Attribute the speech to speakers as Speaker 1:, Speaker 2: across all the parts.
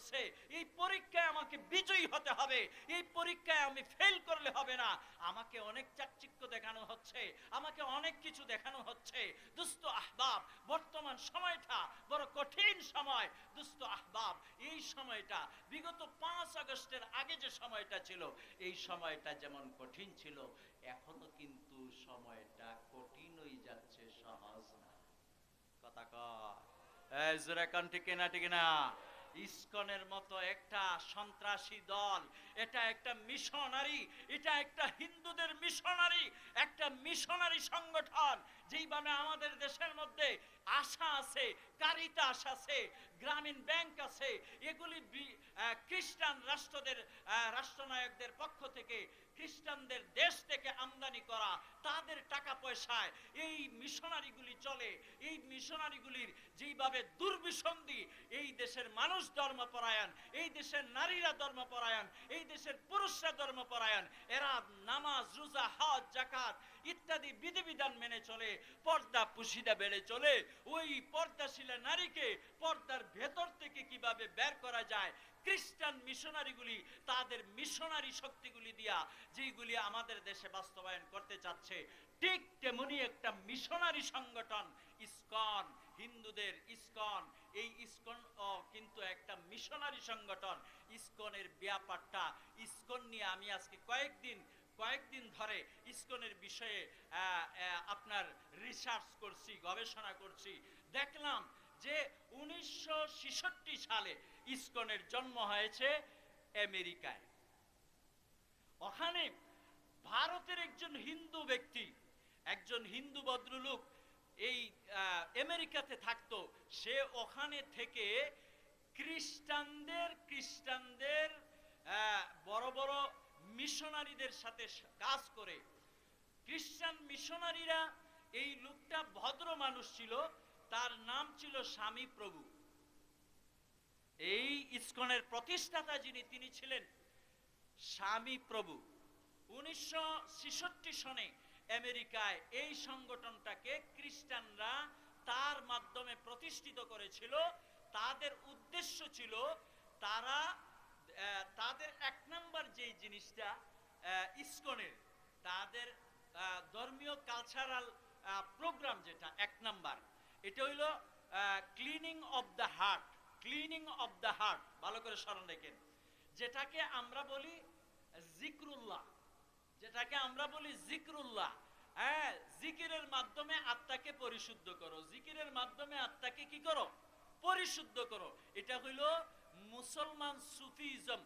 Speaker 1: চলছে এই পরীক্ষায় আমাকে বিজয়ী হতে হবে। এই পরীক্ষায় আমি ফেল করলে হবে না। আমাকে অনেক চাকচিক্য দেখানো হচ্ছে, আমাকে অনেক কিছু দেখানো হচ্ছে। দুস্থ আহবাব, বর্তমান সময়টা বড় কঠিন সময়। দুস্থ আহবাব, এই সময়টা, বিগত পাঁচ আগস্টের আগে যে সময়টা ছিল, এই সময়টা যেমন কঠিন ছিল, এখনও কিন্তু সময়টা কঠিনই যাচ্ছে সহজ না। কথা কয়। কান না না। ইসকনের মতো একটা সন্ত্রাসী দল, এটা একটা মিশনারি, এটা একটা হিন্দুদের মিশনারি, একটা মিশনারি সংগঠন যেইভাবে আমাদের দেশের মধ্যে আশা আছে কারিতাস আছে, গ্রামীণ ব্যাংক আছে, এগুলি খ্রিস্টান রাষ্ট্রদের রাষ্ট্রনায়কদের পক্ষ থেকে, খ্রিস্টানদের দেশ থেকে আমদানি করা, তাদের টাকা পয়সায় এই মিশনারিগুলি চলে। এই মিশনারিগুলির যেইভাবে দুর্বিসন্ধি, এই দেশের মানুষ ধর্মপরায়ণ, এই দেশের নারীরা ধর্মপরায়ণ, এই দেশের পুরুষরা ধর্মপরায়ণ, এরা নামাজ, রোজা, হজ জাকাত ইত্যাদি বিধিবিধান মেনে চলে, পর্দা পুশিদা বেড়ে চলে। ওই পর্দাশীলা নারীকে পর্দার ভেতর থেকে কীভাবে বের করা যায়, খ্রিস্টান মিশনারিগুলি তাদের মিশনারি শক্তিগুলি দিয়া যেইগুলি আমাদের দেশে বাস্তবায়ন করতে চাচ্ছে, ঠিক তেমনি একটা মিশনারি সংগঠন, ইস্কন, হিন্দুদের ইস্কন। এই ইসকন কিন্তু একটা মিশনারি সংগঠন। ইস্কনের ব্যাপারটা, ইস্কন নিয়ে আমি আজকে কয়েকদিন কয়েকদিন ধরে ইসকনের বিষয়ে আপনার রিসার্চ করছি, গবেষণা করছি। দেখলাম যে উনিশশো সালে ইসকনের জন্ম হয়েছে আমেরিকায়। ওখানে ভারতের একজন হিন্দু ব্যক্তি, একজন হিন্দু ভদ্রলোক এই আমেরিকাতে থাকতো। সে ওখানে থেকে খ্রিস্টানদের খ্রিস্টানদের বড় বড় মিশনারিদের সাথে কাজ করে। খ্রিস্টান মিশনারিরা এই লোকটা ভদ্র মানুষ ছিল, তার নাম ছিল স্বামী প্রভু। এই ইস্কনের প্রতিষ্ঠাতা যিনি, তিনি ছিলেন স্বামী প্রভু। উনিশশো সনে আমেরিকায় এই সংগঠনটাকে খ্রিস্টানরা তার মাধ্যমে প্রতিষ্ঠিত করেছিল। তাদের উদ্দেশ্য ছিল তারা তাদের এক নাম্বার যে জিনিসটা ইসকনের, তাদের ধর্মীয় কালচারাল প্রোগ্রাম যেটা, এক নাম্বার, এটা হইল cleaning of the heart cleaning of the heart ভালো করে স্মরণ রেখেন, যেটাকে আমরা বলি জিক্রুল্লাহ, যেটাকে আমরা বলি জিক্রুল্লাহ হ্যাঁ জিকিরের মাধ্যমে আত্মাকে পরিশুদ্ধ করো, জিকিরের মাধ্যমে আত্মাকে কি করো? পরিশুদ্ধ করো, এটা হইল মুসলমান সুফিজম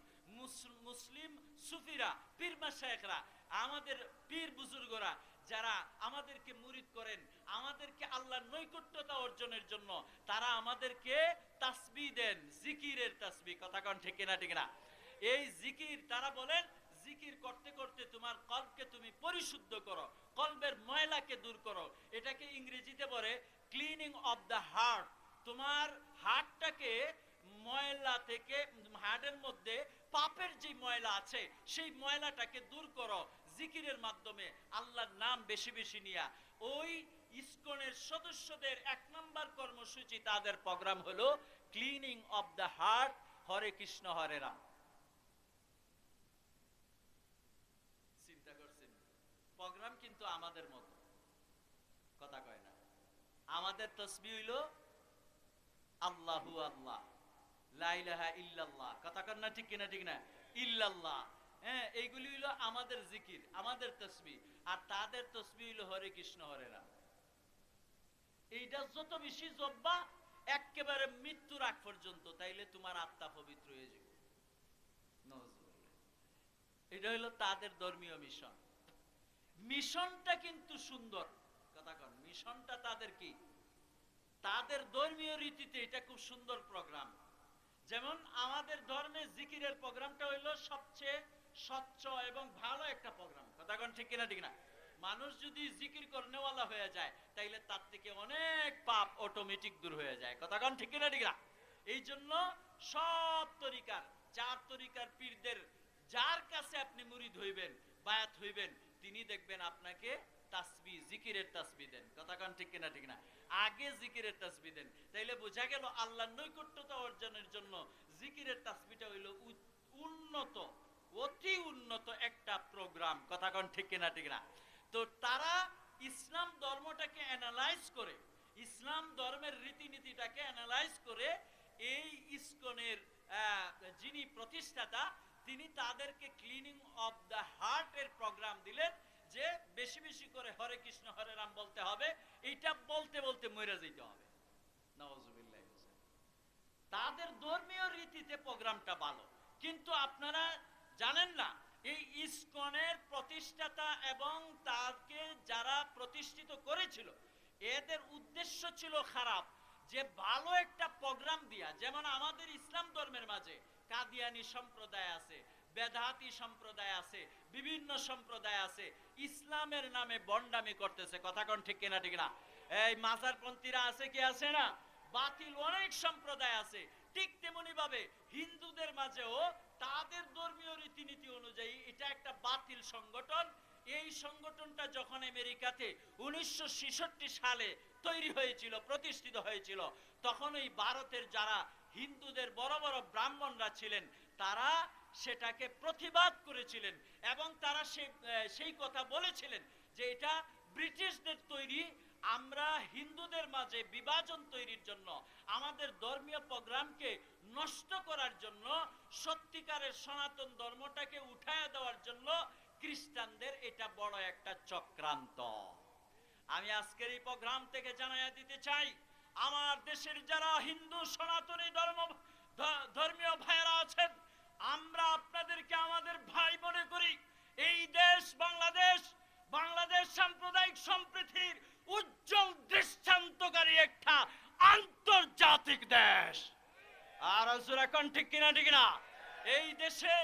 Speaker 1: মুসলিম সুফিরা, পীর মাসায়করা আমাদের পীর বুজুর্গরা যারা আমাদেরকে মুরিদ করেন, আমাদেরকে আল্লাহর নৈকট্যতা অর্জনের জন্য, তারা আমাদেরকে তাসবি দেন, জিকিরের তাসবি। কথা কন ঠিক না ঠিক না এই জিকির তারা বলেন, জিকির করতে করতে তোমার কলকে তুমি পরিশুদ্ধ করো, কলবের ময়লাকে দূর করো। এটাকে ইংরেজিতে বলে ক্লিনিং অফ দ্য হার্ট তোমার হার্টটাকে ময়লা থেকে হার্টের মধ্যে পাপের যে ময়লা আছে, সেই ময়লাটাকে দূর করো জিকিরের মাধ্যমে, আল্লাহর নাম বেশি বেশি নিয়া। ওই ইসকনের সদস্যদের এক নম্বর কর্মসূচি তাদের প্রোগ্রাম হলো cleaning of the heart, Hare Krishna, Hare Ram. চিন্তা করছেন? প্রোগ্রাম কিন্তু আমাদের মতো। কথা কয় না। আমাদের তসবি হইল আল্লাহু আল্লাহ। হ্যাঁ আমাদের জিকির, আমাদের তসবি আর তাদের তসবি হরে কৃষ্ণ, হরে রাম। এইটা যত বেশি জব্বা, একেবারে মৃত্যুর আগ পর্যন্ত, তাইলে তোমার আত্মা পবিত্র হয়ে যাবে। এটা হলো তাদের ধর্মীয় মিশন। মিশনটা কিন্তু সুন্দর। কথা মিশনটা তাদের কি? তাদের ধর্মীয় রীতিতে এটা খুব সুন্দর প্রোগ্রাম যেমন আমাদের ধর্মে জিকিরের প্রোগ্রামটা হইল সবচেয়ে স্বচ্ছ এবং ভালো একটা প্রোগ্রাম। কথা কন ঠিক কিনা, ঠিক না? মানুষ যদি জিকির করনেওয়ালা হয়ে যায়, তাইলে তার থেকে অনেক পাপ অটোমেটিক দূর হয়ে যায়। কথা কন ঠিক কিনা, ঠিক না? এই জন্য সব তরিকার চার তরিকার পীরদের, যার কাছে আপনি মুরিদ হইবেন, বায়াত হইবেন, তিনি দেখবেন আপনাকে তাসবি, জিকিরের তাসবি দেন। কথা কন ঠিক কিনা, ঠিক না? আগে জিকিরের তাসবি দেন। তাইলে বোঝা গেল আল্লাহ নৈকট্যতা অর্জনের জন্য জিকিরের তাসবিটা হইল উন্নত, অতি উন্নত একটা প্রোগ্রাম কথা কোন ঠিক কিনা, ঠিক না? তো তারা ইসলাম ধর্মটাকে অ্যানালাইজ করে, ইসলাম ধর্মের রীতিনীতিটাকে অ্যানালাইজ করে এই ইসকনের যিনি প্রতিষ্ঠাতা, তিনি তাদেরকে ক্লিনিং অফ দ্য হার্ট এর প্রোগ্রাম দিলেন। যে বেশি বেশি করে হরে কৃষ্ণ, হরে রাম বলতে হবে, এইটা বলতে বলতে মরে যেতে হবে। তাদের ধর্মীয় রীতিতে প্রোগ্রামটা ভালো, কিন্তু আপনারা জানেন না, এই ইসকনের প্রতিষ্ঠাতা এবং তাকে যারা প্রতিষ্ঠিত করেছিল, এদের উদ্দেশ্য ছিল খারাপ, যে ভালো একটা প্রোগ্রাম দিয়া, যেমন আমাদের ইসলাম ধর্মের মাঝে কাদিয়ানি সম্প্রদায় আছে বেদাতি সম্প্রদায় আছে, বিভিন্ন সম্প্রদায় আছে, ইসলামের নামে বন্ডামি করতেছে, কথা কোন ঠিক কিনা, ঠিক না? এই মাজারপন্থীরা আছে কি আছে না? বাতিল অনেক সম্প্রদায় আছে। ঠিক তেমনি ভাবে হিন্দুদের মাঝেও তাদের ধর্মীয় রীতিনীতি অনুযায়ী এটা একটা বাতিল সংগঠন। এই সংগঠনটা যখন আমেরিকাতে উনিশশো ছেষট্টি সালে তৈরি হয়েছিল, প্রতিষ্ঠিত হয়েছিল, তখন এই ভারতের যারা হিন্দুদের বড় বড় ব্রাহ্মণরা ছিলেন, তারা সেটাকে প্রতিবাদ করেছিলেন এবং তারা সেই কথা বলেছিলেন যে এটা ব্রিটিশদের তৈরি, আমরা হিন্দুদের মাঝে বিভাজন তৈরির জন্য, আমাদের ধর্মীয় প্রোগ্রামকে নষ্ট করার জন্য, সত্যিকারের সনাতন ধর্মটাকে উঠায় দেওয়ার জন্য খ্রিস্টানদের এটা বড় একটা চক্রান্ত। আমি আজকের এই প্রোগ্রাম থেকে জানাইয়া দিতে চাই, আমার দেশের যারা হিন্দু সনাতনী ধর্ম ধর্মীয় ভাইয়েরা আছেন আমরা আপনাদেরকে আমাদের ভাই মনে করি, এই দেশ বাংলাদেশ বাংলাদেশ সাম্প্রদায়িক সম্প্রীতির উজ্জ্বল দৃষ্টান্তকারী একটা আন্তর্জাতিক দেশ। আর জোরা কোন ঠিক কিনা, ঠিক না? এই দেশে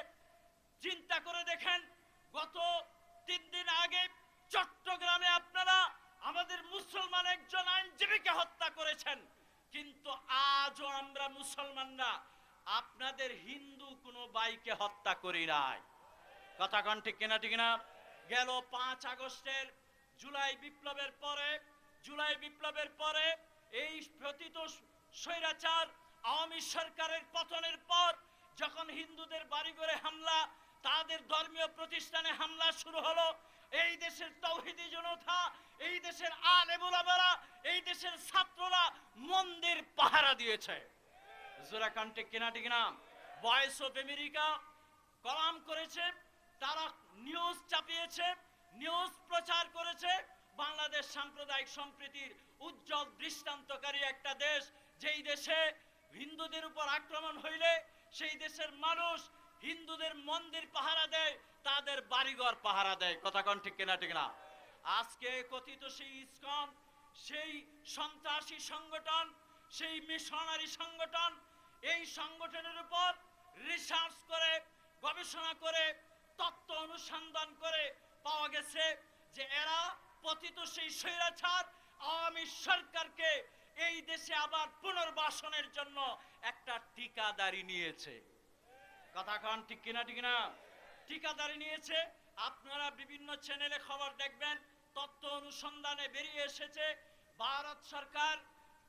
Speaker 1: চিন্তা করে দেখেন, গত তিন দিন আগে চট্টগ্রামে আপনারা আমাদের মুসলমান একজন আইনজীবীকে হত্যা করেছেন। কিন্তু আজও আমরা মুসলমানরা আপনাদের হিন্দু কোনো বাইকে হত্যা করি নাই। কথা কন ঠিক কিনা, ঠিক না গেল পাঁচ আগস্টের জুলাই বিপ্লবের পরে, জুলাই বিপ্লবের পরে এই প্রতীত স্বৈরাচার আওয়ামী সরকারের পতনের পর যখন হিন্দুদের বাড়ি করে হামলা, তাদের ধর্মীয় প্রতিষ্ঠানে হামলা শুরু হলো, এই দেশের তৌহিদি জনতা, এই দেশের আলেবুলাবারা এই দেশের ছাত্ররা মন্দির পাহারা দিয়েছে। জোরা কান্টে কিনা ভয়েস অফ আমেরিকা কলাম করেছে, তারা নিউজ চাপিয়েছে নিউজ প্রচার করেছে। বাংলাদেশ সাম্প্রদায়িক সম্প্রীতির উজ্জ্বল দৃষ্টান্তকারী একটা দেশ, যেই দেশে হিন্দুদের উপর আক্রমণ হইলে সেই দেশের মানুষ হিন্দুদের মন্দির পাহারা দেয়, তাদের বাড়িঘর পাহারা দেয়। কথা কন ঠিক ঠিক না? আজকে কথিত সেই ইসকন, সেই সন্ত্রাসী সংগঠন, সেই মিশনারি সংগঠন এই সংগঠনের উপর রিসার্চ করে, গবেষণা করে, তত্ত্ব অনুসন্ধান করে পাওয়া গেছে যে এরা পতিত সেই স্বৈরাচার আওয়ামী সরকারকে এই দেশে আবার পুনর্বাসনের জন্য একটা টিকাদারি নিয়েছে। কথা কন ঠিক কিনা, ঠিক না ঠিকাদারি নিয়েছে। আপনারা বিভিন্ন চ্যানেলে খবর দেখবেন তথ্য অনুসন্ধানে বেরিয়ে এসেছে। ভারত সরকার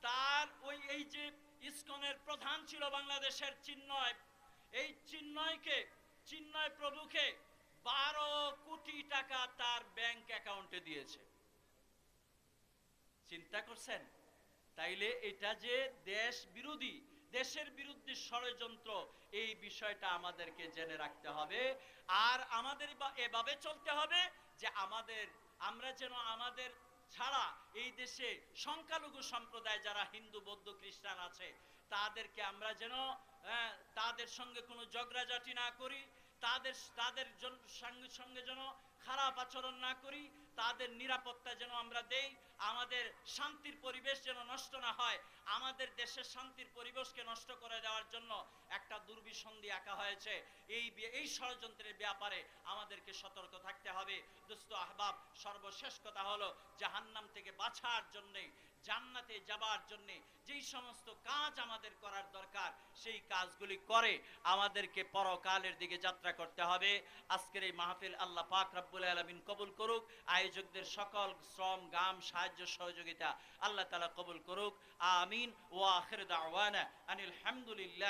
Speaker 1: তার ওই, এই যে ইসকনের প্রধান ছিল বাংলাদেশের চিন্ময়। এই চিন্ময়কে, চিন্ময় প্রভুকে বারো কোটি টাকা তার ব্যাংক অ্যাকাউন্টে দিয়েছে। চিন্তা করছেন? তাইলে এটা যে দেশ বিরোধী, দেশের বিরুদ্ধে ষড়যন্ত্র, এই বিষয়টা আমাদেরকে জেনে রাখতে হবে। আর আমাদের এভাবে চলতে হবে যে আমাদের, আমরা যেন আমাদের ছাড়া এই দেশে সংখ্যালঘু সম্প্রদায় যারা হিন্দু, বৌদ্ধ, খ্রিস্টান আছে, তাদেরকে আমরা যেন তাদের সঙ্গে কোনো ঝগড়াঝাটি না করি, তাদের তাদের সঙ্গে সঙ্গে যেন খারাপ আচরণ না করি তাদের নিরাপত্তা যেন আমরা দেই, আমাদের শান্তির পরিবেশ যেন নষ্ট না হয়, আমাদের দেশের শান্তির পরিবেশকে নষ্ট করে দেওয়ার জন্য একটা দুর্বিসন্ধি আঁকা হয়েছে। এই এই ষড়যন্ত্রের ব্যাপারে আমাদেরকে সতর্ক থাকতে হবে। দোস্ত আহবাব সর্বশেষ কথা হলো, জাহান্নাম থেকে বাছার জন্যে জান্নাতে যাবার জন্য যেই সমস্ত কাজ আমাদের করার দরকার, সেই কাজগুলি করে আমাদেরকে পরকালের দিকে যাত্রা করতে হবে। আজকের এই মাহফিল আল্লাহ পাক রাব্বুল আলামিন কবুল করুক। আয়োজকদের সকল শ্রম, গাম, সাহায্য, সহযোগিতা আল্লাহ তালা কবুল করুক। আমিন। ওয়া আখির দাওয়ানা আনিল হামদুলিল্লাহ।